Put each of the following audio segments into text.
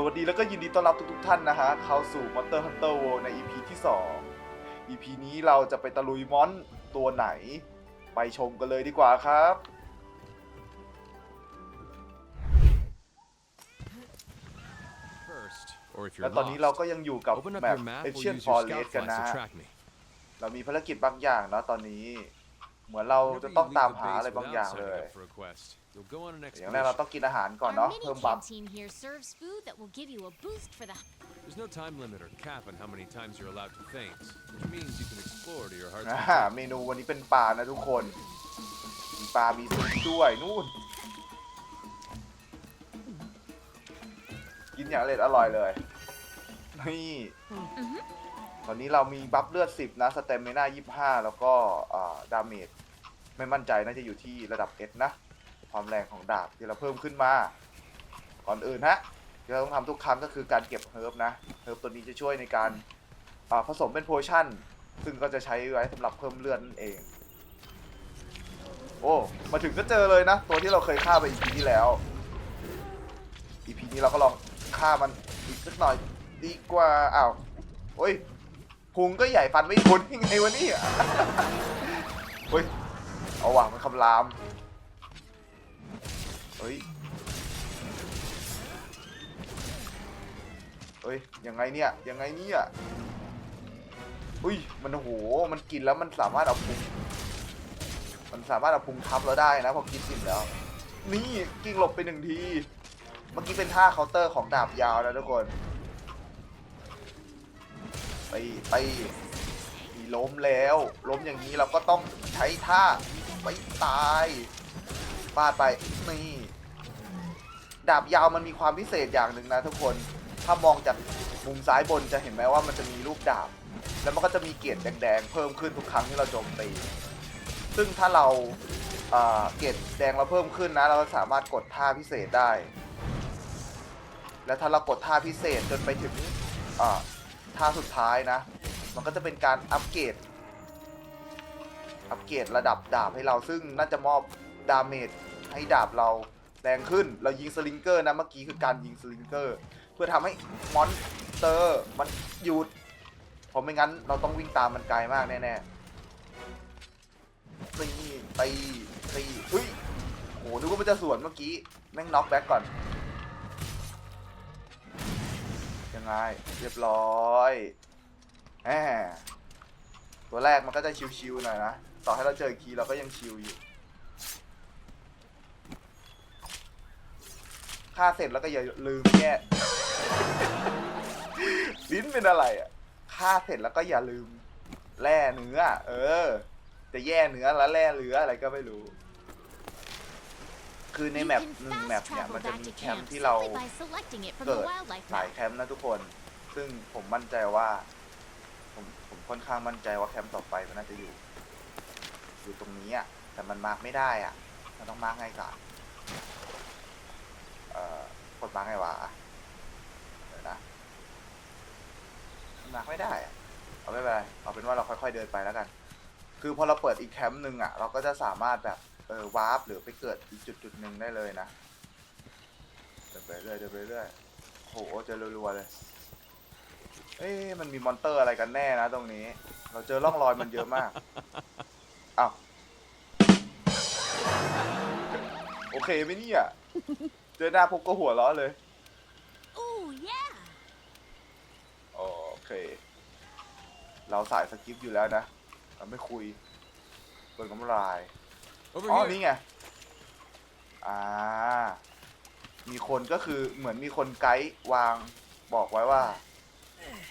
สวัสดีแล้วก็ยินดีต้อนรับทุกๆท่านนะฮะเข้าสู่ Monster Hunter World ใน EP ที่ 2 EP นี้เราจะไปตะลุยมอนตัวไหน ไปชมกันเลยดีกว่าครับ First, or if และ you're ตอนนี้เรา lost, ก็ยังอยู่กับ open up แมป your map or Ancient use your scout Forest กัน flights นะ to ฮะ track me. เรามีภารกิจบางอย่างนะตอนนี้ เหมือนเรา Whenever จะ you ต้อง leave ตาม the หา base อะไรบางอย่าง without เล signing ย up for a quest, you'll go on an อย่างแรกเรา expedition. ต้องกินอาหารก่อน Our เนาะ mini เพิ่มบัฟ canteen here serves food that will give you a boost for the There's no time limit or cap on how many times you're allowed to faint, which means you can explore to your heart's อ่า content. เมนูวันนี้เป็นปลานะทุกคน มีปลา มีซุปด้วย นู่น กินอย่างอร่อยอร่อยเลย นี่ ตอนนี้เรามีบัฟเลือด 10 นะสเตมเมน่า25 แล้วก็ดาเมจไม่มั่นใจน่าจะอยู่ที่ระดับ S นะ ความแรงของดาบที่เราเพิ่มขึ้นมา ก่อนอื่นฮะที่เราต้องทำทุกครั้งก็คือการเก็บเฮิร์บนะเฮิร์บตัวนี้จะช่วยในการผสมเป็นโพชั่น ซึ่งก็จะใช้ไว้สำหรับเพิ่มเลือดนั่นเอง โอ้ มาถึงก็เจอเลยนะ ตัวที่เราเคยฆ่าไปอีพีที่แล้วอีพีนี้เราก็ลองฆ่ามันอีกสักหน่อยดีกว่าอ้าวโอ้ย พุงก็ใหญ่ฟันไม่พ้นยังไงวะเนี่ยเฮ้ย เอาว่ะมันคำราม เฮ้ย เฮ้ย ยังไงเนี่ย ยังไงเนี่ยอุ้ย มันโห มันกินแล้วมันสามารถเอาพุง มันสามารถเอาพุงทับเราได้นะพอกินอิ่มแล้ว นี่กิ้งหลบไปหนึ่งที เมื่อกี้เป็นท่าเคาน์เตอร์ของดาบยาวนะทุกคน ไปไปมีล้มแล้ว ล้มอย่างนี้เราก็ต้องใช้ท่าไปตายฟาดไปนี่ดาบยาวมันมีความพิเศษอย่างหนึ่งนะทุกคน ถ้ามองจากมุมซ้ายบนจะเห็นไหมว่ามันจะมีรูปดาบ แล้วมันก็จะมีเกรดแดงๆ เพิ่มขึ้นทุกครั้งที่เราโจมตี ซึ่งถ้าเราเอ่อเกรดแดงเราเพิ่มขึ้นนะ เราสามารถกดท่าพิเศษได้ แล้วถ้าเรากดท่าพิเศษจนไปถึง ท่าสุดท้ายนะ มันก็จะเป็นการอัปเกรด อัปเกรดระดับดาบให้เราซึ่งน่าจะมอบดาเมจให้ดาบเราแรงขึ้น เรายิงสลิงเกอร์นะ เมื่อกี้คือการยิงสลิงเกอร์ เพื่อทำให้มอนสเตอร์มันหยุด เพราะไม่งั้นเราต้องวิ่งตามมันไกลมากแน่ๆตีตีตีเฮ้ยโหนึกว่ามันจะสวนเมื่อกี้ แม่งน็อกแบ็กก่อน งไงเรียบร้อยแหมตัวแรกมันก็จะชิวๆหน่อยนะ ต่อให้เราเจออีกทีเราก็ยังชิวอยู่ฆ่าเสร็จแล้วก็อย่าลืมแย่ลิ้นเป็นอะไรอะฆ่าเสร็จแล้วก็อย่าลืมแร่เนื้อ เออ จะแย่เนื้อแล้วแร่เนื้ออะไรก็ไม่รู้ คือในแมป You can หนึ่งแมป fast เนี่ย travel มันจะ back มี to แคมป์ camp ที่เรา simply by selecting it from เกิ the ด wildlife หลาย map. แคมป์นะทุกคน ซึ่งผมมั่นใจว่าผมผมค่อนข้างมั่นใจว่าแคมป์ต่อไปมันน่าจะอยู่ อยู่ตรงนี้อะแต่มันมาร์กไม่ได้อะ มันต้องมาร์กไงก่อนเอ่อกดมาร์กไงวะเดี๋ยวนะมันมาร์กไม่ได้อะเอาไม่เป็นไรเอาเป็นว่าเราค่อยๆเดินไปแล้วกัน คือพอเราเปิดอีกแคมป์หนึ่งอะ เราก็จะสามารถแบบ เออวาร์ปหรือไปเกิดอีกจุดจุดหนึ่งได้เลยนะเดินไปเรื่อยเดินไปเรื่อยโหเจอรัวๆเลยเอ๊มันมีมอนเตอร์อะไรกันแน่นะตรงนี้ เราเจอร่องรอยมันเยอะมากอ้าวโอเคไหมเนี่ยเจอหน้าพบก็หัวเราะเลยโอเค เราสายสกิปอยู่แล้วนะ เราไม่คุยเปิดกำลาย Over อ๋อ here. นี่ไง อ่า มีคนก็คือเหมือนมีคนไกด์วางบอกไว้ว่า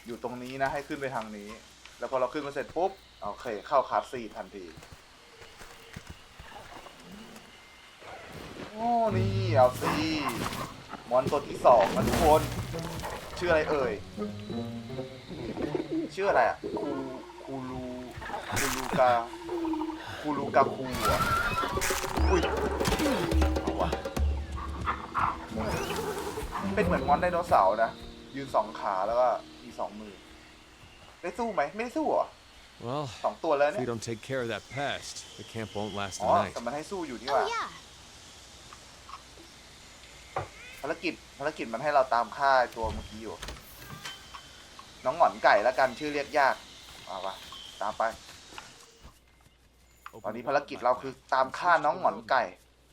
อยู่ตรงนี้นะให้ขึ้นไปทางนี้ แล้วพอเราขึ้นมาเสร็จปุ๊บ โอเค เข้าคาสซีนทันที โอ้ นี่ เอาซีมอนตัวที่สองนะทุกคน ชื่ออะไรเอ่ย ชื่ออะไรอะ คูคูลูคูลูกา คูลูกาคูอะอุ้ยเอาวะเป็นเหมือนมอนไดโนเสาร์นะ ยืนสองขาแล้วก็มีสองมือ ได้สู้ไหม ไม่ได้สู้เหรอ Well, สองตัวแล้ว if เนี่ we ย don't take care of that pest, the camp won't last อ๋อ the night. แต่มันให้สู้อยู่นี่หว่า Oh, yeah. ภารกิจภารกิจมันให้เราตามฆ่าไอ้ตัวเมื่อกี้อยู่ น้องหงอนไก่แล้วกันชื่อเรียกยากเอาปะตามไป ตอน Open นี้ the ภาร vault กิจ by เราคือตามฆ่าน้องหงอนไก่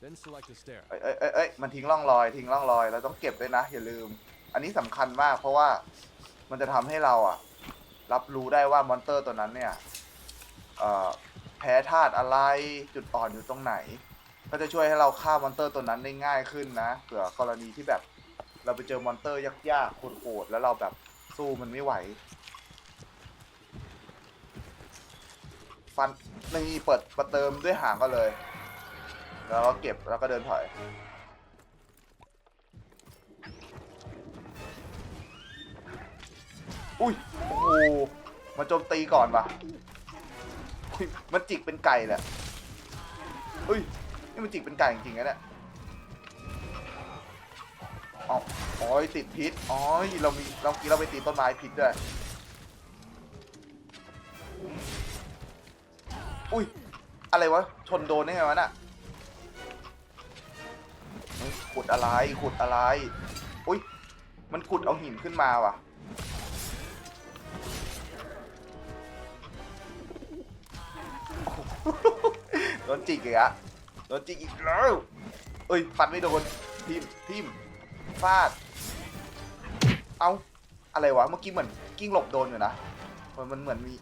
Then select a stair. เอ้ยเอ้ยเอ้ยเอ้ยมันทิ้งร่องรอย ทิ้งร่องรอยเราต้องเก็บด้วยนะอย่าลืม อันนี้สำคัญมาก เพราะว่ามันจะทำให้เราอะรับรู้ได้ว่ามอนเตอร์ตัวนั้นเนี่ยเอ่อแพ้ธาตุอะไรจุดอ่อนอยู่ตรงไหน ก็จะช่วยให้เราฆ่ามอนเตอร์ตัวนั้นได้ง่ายขึ้นนะเผื่อกรณีที่แบบ เราไปเจอมอนเตอร์ยากๆโหดๆแล้วเราแบบสู้มันไม่ไหว ฟันนี่เปิดประเติมด้วยหางก็เลย แล้วก็เก็บแล้วก็เดินถอยอุ้ยโอ้โหมาโจมตีก่อนวะมันจิกเป็นไก่แหละอุ้ยนี่มันจิกเป็นไก่จริงๆนะเนี่ยอ๋ออ๋อยติดพิษอ๋อเรามีเรากี้เราไปตีต้นไม้พิษด้วย อุ้ย อะไรวะ ชนโดนได้ไงวะน่ะขุดอะไร ขุดอะไร อุ้ย มันขุดเอาหินขึ้นมาว่ะ โดนจิกอีกอะโดนจิกอีกแล้วเอ้ย ฟันไม่โดน ทิมทิมฟาด เอาอะไรวะ เมื่อกี้เหมือนกิ้งหลบโดนอยู่นะ มันมันเหมือนมี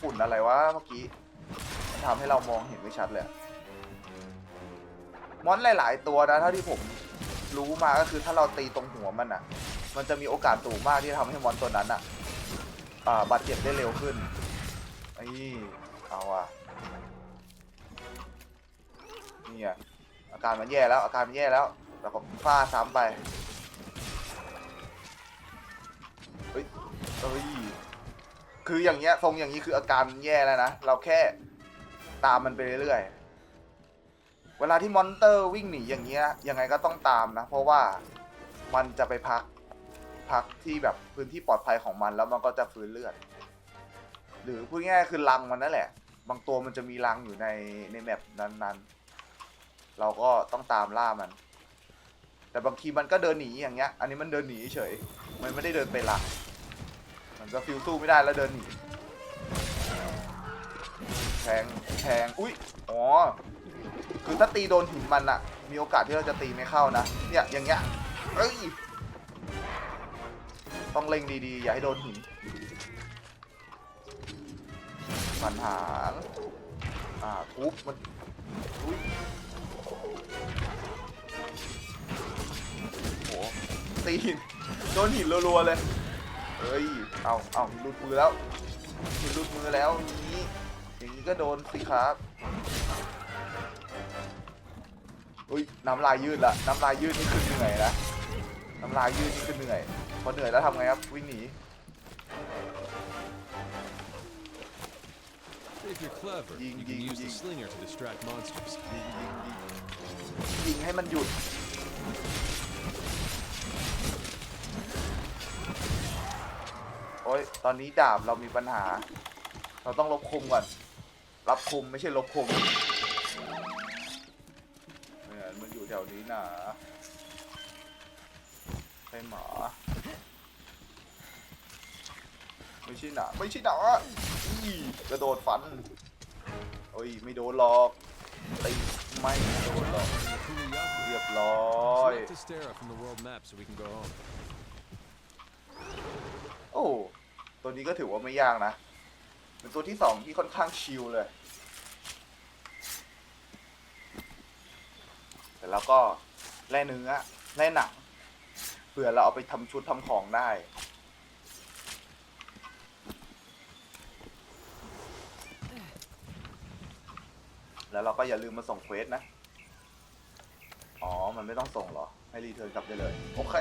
ฝุ่นอะไรวะเมื่อกี้ ทำให้เรามองเห็นไม่ชัดเลยมอนหลาย ๆ ตัวนะเท่าที่ผมรู้มาก็คือถ้าเราตีตรงหัวมันอะ มันจะมีโอกาสสูงมากที่ทำให้มอนตัวนั้นอะอ่าบาดเจ็บได้เร็วขึ้นไอ้เอาอะนี่อะอาการมันแย่แล้วอาการมันแย่แล้วแล้วก็ฟาดซ้ำไปเฮ้ยเฮ้ยคืออย่างเงี้ยทรงอย่างนี้คืออาการแย่แล้วนะเราแค่ ตามมันไปเรื่อยๆ เวลาที่มอนเตอร์วิ่งหนีอย่างเงี้ยยังไงก็ต้องตามนะ เพราะว่ามันจะไปพักพักที่แบบพื้นที่ปลอดภัยของมันแล้วมันก็จะฟื้นเลือด หรือพูดง่ายๆคือรังมันนั่นแหละ บางตัวมันจะมีรังอยู่ในในแมปนั้นๆ เราก็ต้องตามล่ามัน แต่บางทีมันก็เดินหนีอย่างเงี้ย อันนี้มันเดินหนีเฉย มันไม่ได้เดินไปรัง มันก็ฟิวสู้ไม่ได้แล้วเดินหนี งแทงอุ้ยอ๋อคือถ้าตีโดนหินมันอะมีโอกาสที่เราจะตีไม่เข้านะเนี่ยอย่างเงี้ยเอ้ยต้องเล็งดีๆ อย่าให้โดนหินมันหาอ่าทุบมันอุ้ยโหตีหินโดนหินรัวๆเลยเอ้ยเอาเอาหลุดมือแล้วหลุดมือแล้วนี้ นี้ก็โดนสิครับอุ้ยน้ำลายยืดละน้ำลายยืดนี่คือเหนื่อยนะน้ำลายยืดนี่คือเหนื่อยพอเหนื่อยแล้วทำไงครับวิ่งหนี If you're clever, Ying, you can ying, use the ying. slinger to distract monsters. ยิงยิงยิงยิงให้มันหยุด โอ้ย ตอนนี้ดาบเรามีปัญหา เราต้องลบคมก่อน รับคมไม่ใช่ลบคมเนี่ยมันอยู่แถวนี้นะใช่หมาไม่ใช่หนาไม่ใช่หนาอีกระโดดฟันโอ้ยไม่โดนหรอกตีไม่โดนหรอกเรียบร้อยโอ้ตัวนี้ก็ถือว่าไม่ยากนะ เป็นตัวที่สองที่ค่อนข้างชิลเลย แต่แล้วก็แล่เนื้อแล่หนังเผื่อเราเอาไปทำชุดทำของได้ แล้วเราก็อย่าลืมมาส่งเควสนะ อ๋อ มันไม่ต้องส่งหรอ ให้รีเทิร์นกลับได้เลย โอเค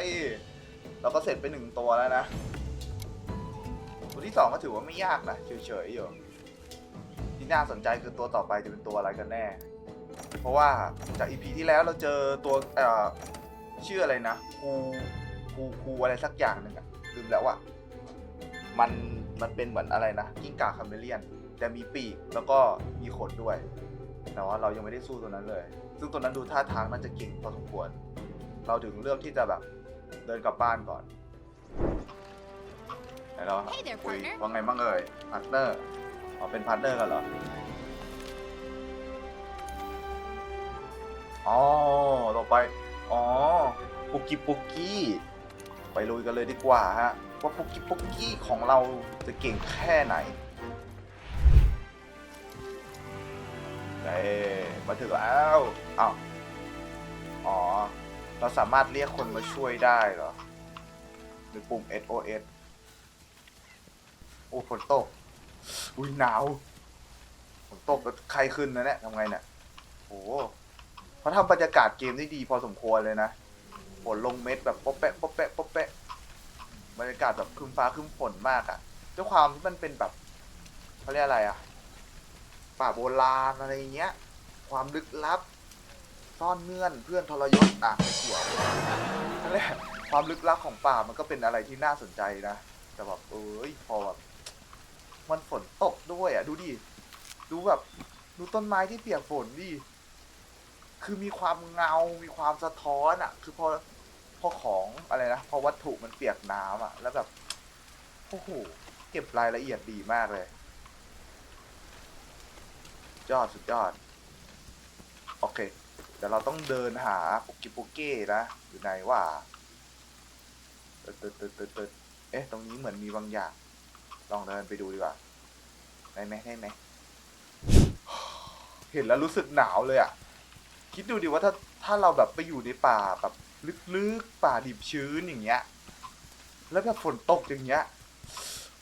เราก็เสร็จไปหนึ่งตัวแล้วนะ ตัวที่สองก็ถือว่าไม่ยากนะ เฉยๆอยู่ที่น่าสนใจคือตัวต่อไปจะเป็นตัวอะไรกันแน่ เพราะว่าจากอีพีที่แล้วเราเจอตัวเอ่อชื่ออะไรนะคูคูคูอะไรสักอย่างหนึ่งอะลืมแล้วอะมันมันเป็นเหมือนอะไรนะกิ้งก่าคาเมเลียน แต่มีปีกแล้วก็มีขนด้วย แต่ว่าเรายังไม่ได้สู้ตัวนั้นเลย ซึ่งตัวนั้นดูท่าทางน่าจะเก่งพอสมควร เราถึงเลือกที่จะแบบเดินกลับบ้านก่อนไหนเรา Hey there, คุย partner. ว่าไงบ้างเอ่ยพาร์ทเนอร์อ๋อเป็นพาร์ทเนอร์กันเหรอ อ๋อ ต่อไป อ๋อ ปุกกี้ปุกกี้ ไปลุยกันเลยดีกว่าฮะ ว่าปุกกี้ปุกกี้ของเราจะเก่งแค่ไหนเอ้มาถึงแล้วอ้าวอ๋อ เราสามารถเรียกคนมาช่วยได้เหรอ หรือปุ่ม SOS โอ้ฝนตก อุ้ยหนาวฝนตกใครขึ้นนะเนี่ยทำไงเนี่ย โอ้ เขาทำบรรยากาศเกมได้ดีพอสมควรเลยนะฝนลงเม็ดแบบป๊อปแปะป๊อปแปะป๊อปแปะบรรยากาศแบบครึมฟ้าครึมฝนมากอะ่ะด้วยความที่มันเป็นแบบเขาเรียกอะไรอะ่ะ ป่าโบราณอะไรเงี้ย ความลึกลับ ซ่อนเงื่อนเพื่อนทรยศอะไม่เกี่ยวนั่นแหละความลึกลับของป่ามันก็เป็นอะไรที่น่าสนใจนะแต่แบบเอ้ยพอแบบมันฝนตกด้วยอะ ดูดิ ดูแบบ ดูต้นไม้ที่เปียกฝนดิ คือมีความเงา มีความสะท้อนอะ คือพอพอของอะไรนะ พอวัตถุมันเปียกน้ำอะ แล้วแบบ โอ้โห เก็บรายละเอียดดีมากเลย ยอดสุดยอด โอเค เดี๋ยวเราต้องเดินหาปุกกิปุกเก้นะ อยู่ไหนว่าตึ๊ดเดตึ๊ดเด็ดเอ๊ะ ตรงนี้เหมือนมีบางอย่าง ลองเดินไปดูดีกว่า ได้ไหมได้ไหม เห็นแล้วรู้สึกหนาวเลยอะ คิดดูดิว่าถ้าถ้าเราแบบไปอยู่ในป่าแบบลึกๆป่าดิบชื้นอย่างเงี้ย แล้วแบบฝนตกอย่างเงี้ย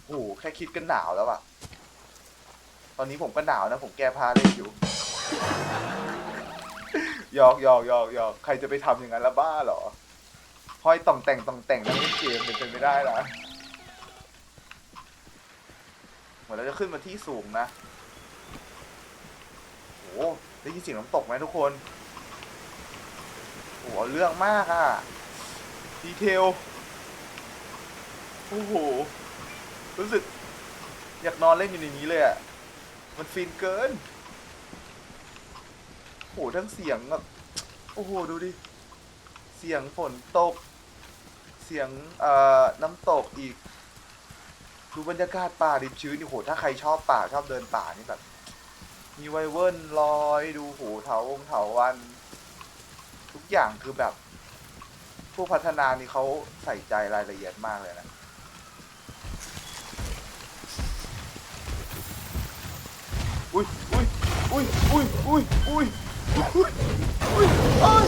โอ้โหแค่คิดก็หนาวแล้วอะตอนนี้ผมก็หนาวนะ ผมแก้ผ้าเล่นอยู่หยอกหยอกหยอกหยอกใครจะไปทำอย่างนั้นละบ้าเหรอห้อยต่องแต่งต่องแต่งแล้วเล่นเกมเป็นไปไม่ได้นะเหมือนเราจะขึ้นมาที่สูงนะโอ้ได้ยินเสียงน้ำตกไหมทุกคน หเอาเรื่องมากอะดีเทล โอ้โห รู้สึก อยากนอนเล่นอยู่ในนี้เลยอะมันฟินเกินโอ้โหทั้งเสียงแบบโอ้โห ดูดิ เสียงฝนตก เสียงเอ่อน้ำตกอีก ดูบรรยากาศป่าดิบชื้นนี่โห ถ้าใครชอบป่าชอบเดินป่านี่แบบ มีไวเวิร์นลอยดูโหเถาองเถาวัน อย่างคือแบบ ผู้พัฒนานี่เขาใส่ใจรายละเอียดมากเลยนะ อุ้ยอุ้ยอุ้ยอุ้ยอุ้ยอุ้ยอุ้ยอุ้ยเอ้ย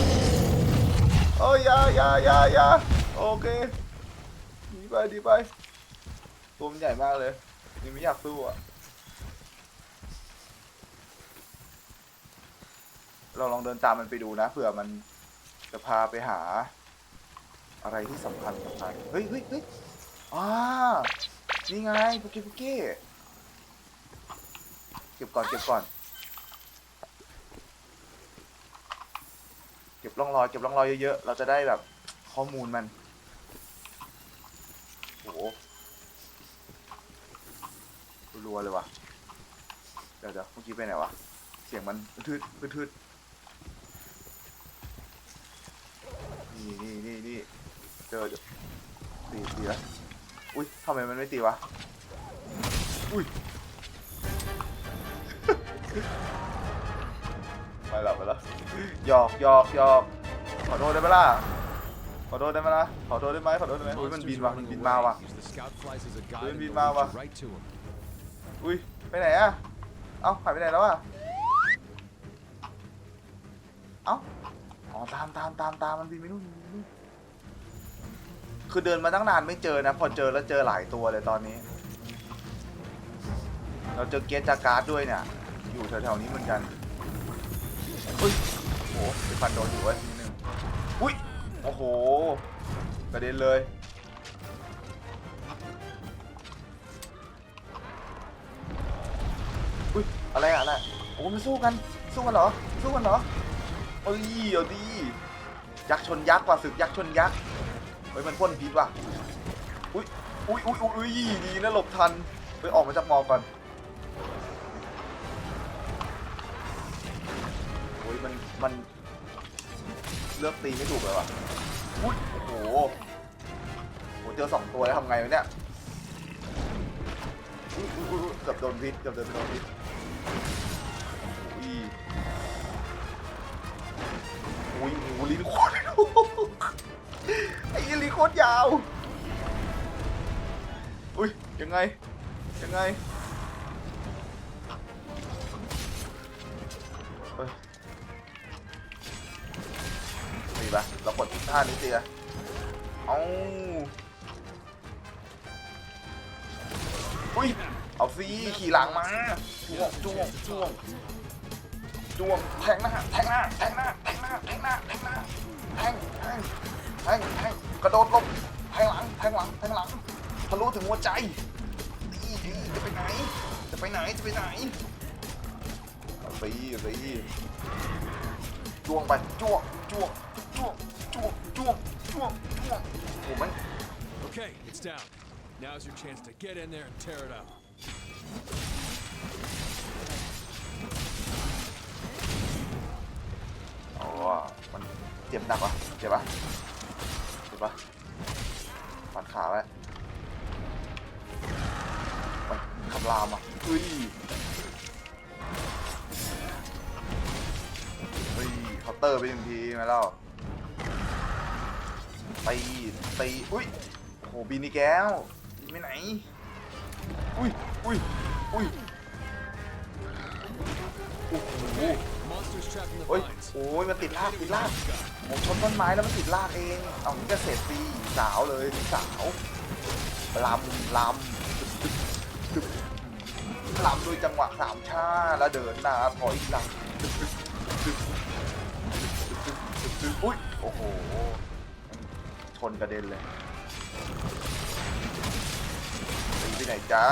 เอ้ยอยาอยาอยาอยาโอเคหนีไปหนีไปตัวมันใหญ่มากเลยนี่ไม่อยากสู้อะเราลองเดินตามมันไปดูนะเผื่อมัน จะพาไปหา อะไรที่สำคัญสำคัญเฮ้ยเฮ้ยเฮ้ยอ่านี่ไงปุกกี้ปุกกี้เก็บก่อนเก็บก่อนเก็บร่องรอยเก็บร่องรอยเยอะๆ เราจะได้แบบข้อมูลมันโหรัวเลยว่ะ เดี๋ยวเดี๋ยวเมื่อกี้ไปไหนวะ เสียงมันทืดทืด นี่นี่นี่นี่เจอเจอตีตีแล้วอุ้ยทำไมมันไม่ตีวะ อุ้ย ไปแล้วไปแล้วหยอกหยอกหยอกขอโทษได้ไหมล่ะ ขอโทษได้ไหมล่ะ ขอโทษได้ไหมขอโทษได้ไหมอุ้ยมันบินว่ะมันบินมาว่ะ Use the scout flies as a guide Ui, and bin they'll ma lead wa. you right to him. อุ้ย ไปไหนอะเอ้าหายไปไหนแล้วอะเอ้า อ๋อ ตามตามตามตามมันบินไปนู่นบินไปนู่นคือเดินมาตั้งนานไม่เจอนะ พอเจอแล้วเจอหลายตัวเลยตอนนี้ เราเจอเกียร์จาการ์ดด้วยเนี่ย อยู่แถวๆนี้เหมือนกันอุ้ยโอ้โหไปฟันโดนอยู่เว้ยนิดนึงอุ้ยโอ้โหกระเด็นเลยอุ้ยอะไรอะอะไรโอ้มันสู้กันสู้กันเหรอสู้กันเหรอ เอ้ยเอาดียักษ์ชนยักษ์ว่ะศึกยักษ์ชนยักษ์เฮ้ยมันพ่นพิษว่ะอุ้ยอุ้ยอุ้ยอุ้ยดีนะหลบทันเฮ้ยออกมาจากมอก่อนโอ้ยมันมันเลือกตีไม่ถูกเลยว่ะอุ้ยโอ้โหโหเจอสองตัวแล้วทำไงวะเนี่ยอุ้ยอุ้ยอุ้ยเกือบโดนพิษเกือบโดนโดนพิษ ลิ้นโคตรไอ้ลิ้นโคตรยาว อุ้ยยังไง ยังไงนี่ปะเรากดท่านี้สิอะเอาอุ้ย เอาสิขี่หลังมาจ้วงจ้วงจ้วง จ้วงแทงหน้าแทงหน้าแทงหน้าแทงหน้าแทงหน้าแทงหน้าแทงแทงแทงแทงกระโดดลบแทงหลังแทงหลังแทงหลังทะลุถึงหัวใจอีอีจะไปไหน จะไปไหนจะไปไหนเอาสิเอาสิจ้วงไปจ้วงจ้วงจ้วงจ้วงจ้วงจ้วงจ้วงโอ้โหมัน Okay, it's down. Now's your chance to get in there and tear it up. เจ็บหนักวะเจ็บปะเจ็บปะปัดขาไว้มันคำรามอะเฮ้ยเฮ้ยเคาน์เตอร์ไปหนึ่งทีมาแล้วตีตีอุ้ยโอ้โหบินนี่แก้วบินไปไหน อุ้ยอุ้ยอุ้ยโอ้โห Monsters trapped in the โอ้ย vines. โอ้ยมันติดลากติดลาก ผมชนต้นไม้แล้วมันติดลากเอง เอานี่ก็เสร็จปีสาวเลยสาวลำลำลำโดยจังหวะสามชาแล้วเดินหน้าถอยหลังอุ้ยโอ้โห ชนกระเด็นเลยตีไปไหนจ๊ะ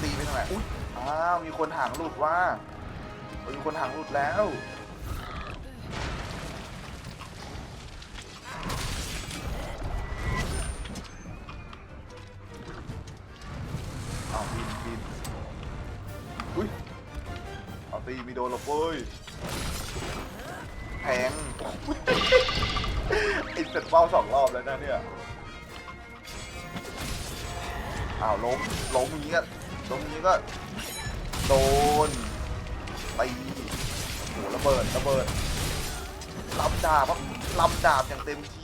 ตีไปทางไหนอุ้ยอ้าวมีคนห่างหลุดว่า มีคนห่างหลุดแล้ว โดนหรอกเว้ยแทงไอ้เสร็จเป้าสองรอบแล้วนะเนี่ยอ้าวล้มล้มอย่างนี้ก็ล้มนี้ก็ โดนตีโอ้โหระเบิดระเบิดลำดาบครับลำดาบอย่างเต็มที่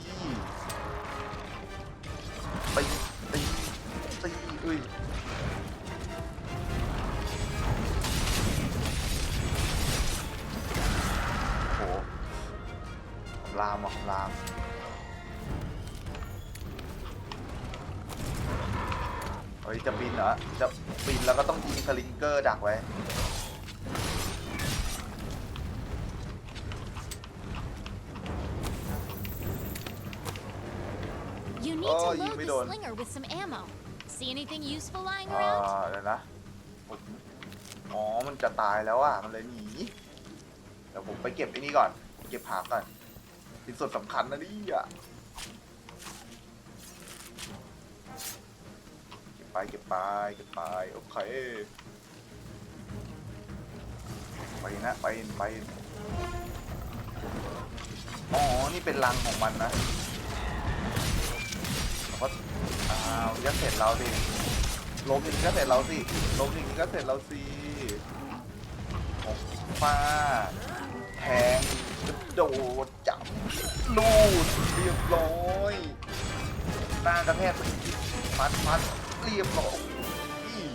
You need Oh, to you load made the on. slinger with some ammo. See anything useful lying อ่า around? เดี๋ยวนะอ๋อ มันจะตายแล้วอะ มันเลยหนี เดี๋ยวผมไปเก็บไอ้นี่ก่อน เก็บหางก่อนเป็นส่วนสำคัญนะนี่อะ เก็บไป เก็บไป เก็บไป โอเค ไปนะ ไป ไป อ๋อ นี่เป็นรังของมันนะแล้ว ก็อ้าวยัดเสร็จเราดิล้มอย่างนี้ก็เสร็จเราสิล้มอย่างนี้ก็เสร็จเราสิหกฟาดแทงกระโดดจับลูดเรียบร้อยหน้ากระแทกไปฟันฟันเรียบร้อยอี้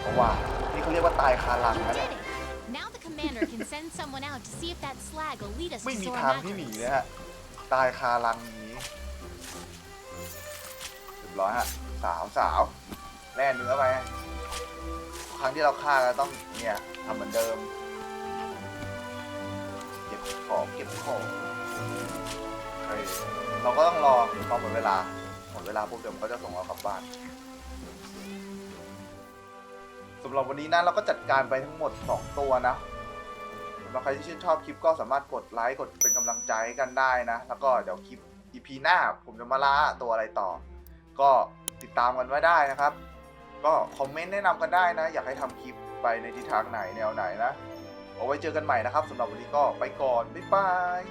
เพราะว่านี่เขาเรียกว่าตายคาลัง You นะ did เนี่ย it. Now the commander can send someone out to see if that slag will lead us ไม่ to มี Sora ทางที่หนี Macros. เลยฮะ ตายคาลังนี้เร้อยฮะสาวสาวแล่เนื้อไปครั้งที่เราฆ่าก็ต้องเนี่ยทำเหมือนเดิม เก็บของเก็บของเคเราก็ต้องรอรอหมดเวลาหมดเวลาปุ๊บเดี๋ยวมันก็จะส่งเรากลับบ้านสำหรับวันนี้นะเราก็จัดการไปทั้งหมด 2 ตัวนะสำหรับใครที่ชื่นชอบคลิปก็สามารถกดไลค์กดเป็นกำลังใจให้กันได้นะ แล้วก็เดี๋ยวคลิป EP หน้าผมจะมาล่าตัวอะไรต่อ ก็ติดตามกันไว้ได้นะครับ ก็คอมเมนต์แนะนำกันได้นะ อยากให้ทำคลิปไปในทิศทางไหนแนวไหนนะ เอาไว้เจอกันใหม่นะครับสำหรับวันนี้ก็ไปก่อน บ๊ายบาย